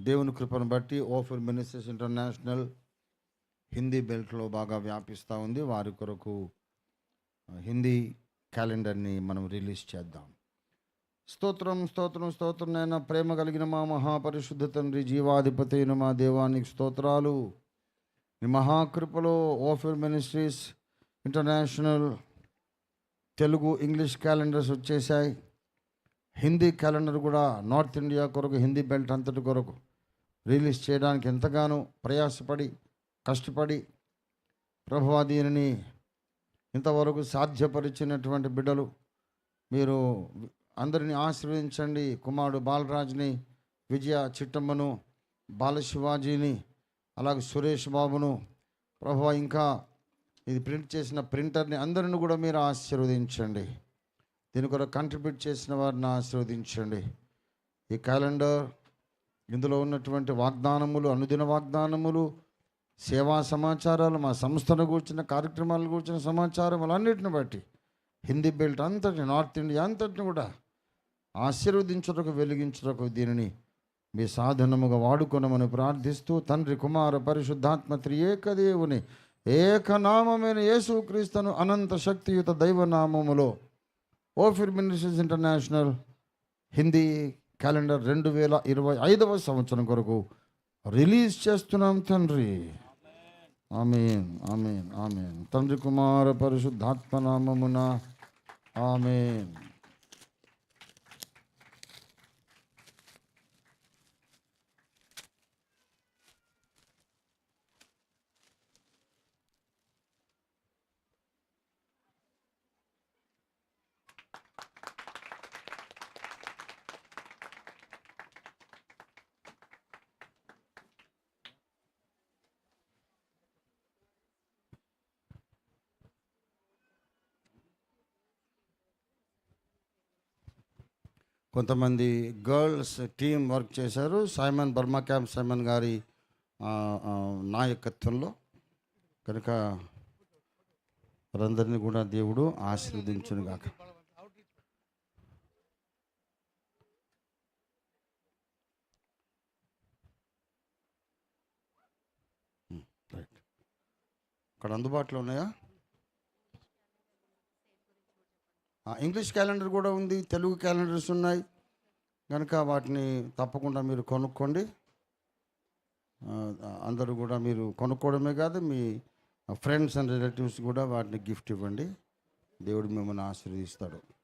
దేవుని కృపను బట్టి ఓఫర్ మినిస్టర్స్ ఇంటర్నేషనల్ హిందీ బెల్ట్లో బాగా వ్యాపిస్తూ ఉంది. వారి కొరకు హిందీ క్యాలెండర్ని మనం రిలీజ్ చేద్దాం. స్తోత్రం స్తోత్రం స్తోత్రం నైనా ప్రేమ కలిగిన మా మహాపరిశుద్ధ తండ్రి జీవాధిపతి అయిన మా దేవానికి స్తోత్రాలు. నీ మహాకృపలో Ophir ministries international Telugu English calendars వచ్చేసాయి హిందీ క్యాలెండర్ కూడా నార్త్ ఇండియా కొరకు హిందీ బెల్ట్ అంతటి కొరకు. రిలీజ్ చేయడానికి ఎంతగానో ప్రయాసపడి కష్టపడి ప్రభువా దీనిని ఇంతవరకు సాధ్యపరిచినటువంటి బిడ్డలు మీరు అందరిని ఆశీర్వదించండి. కుమారుడు బాలరాజ్ని విజయ చిట్టమ్మను బాలశివాజీని అలాగే సురేష్ బాబును ప్రభు ఇంకా ఇది ప్రింట్ చేసిన ప్రింటర్ని అందరిని కూడా మీరు ఆశీర్వదించండి. దీని కొరకు కంట్రిబ్యూట్ చేసిన వారిని ఆశీర్వదించండి. ఈ క్యాలెండర్ ఇందులో ఉన్నటువంటి వాగ్దానములు అనుదిన వాగ్దానములు సేవా సమాచారాలు మా సంస్థను కూర్చున్న కార్యక్రమాలు కూర్చున్న సమాచారములన్నిటిని బట్టి హిందీ బెల్ట్ అంతటిని నార్త్ ఇండియా అంతటిని కూడా ఆశీర్వదించుటకు వెలిగించుటకు దీనిని మీ సాధనముగా వాడుకొనమని ప్రార్థిస్తూ తండ్రి కుమార పరిశుద్ధాత్మ త్రియేక దేవుని ఏకనామమైన యేసుక్రీస్తును అనంత శక్తియుత దైవనామములో Ophir ministries international Hindi calendar రెండు వేల ఇరవై ఐదవ సంవత్సరం కొరకు రిలీజ్ చేస్తున్నాం తండ్రి. Amen amen amen. తండ్రి కుమార పరిశుద్ధాత్మ నామమున ఆమెన్. కొంతమంది గర్ల్స్ టీం వర్క్ చేశారు. సైమన్ బర్మా క్యాంప్ సైమన్ గారి నాయకత్వంలో. కనుక వారందరినీ కూడా దేవుడు ఆశీర్వదించును గాక రైట్. అక్కడ అందుబాటులో ఉన్నాయా? ఇంగ్లీష్ క్యాలెండర్ కూడా ఉంది తెలుగు క్యాలెండర్స్ ఉన్నాయి. కనుక వాటిని తప్పకుండా మీరు కొనుక్కోండి. అందరూ కూడా మీరు కొనుక్కోవడమే కాదు మీ ఫ్రెండ్స్ అండ్ రిలేటివ్స్ కూడా వాటిని గిఫ్ట్ ఇవ్వండి. దేవుడు మిమ్మల్ని ఆశీర్వదిస్తాడు.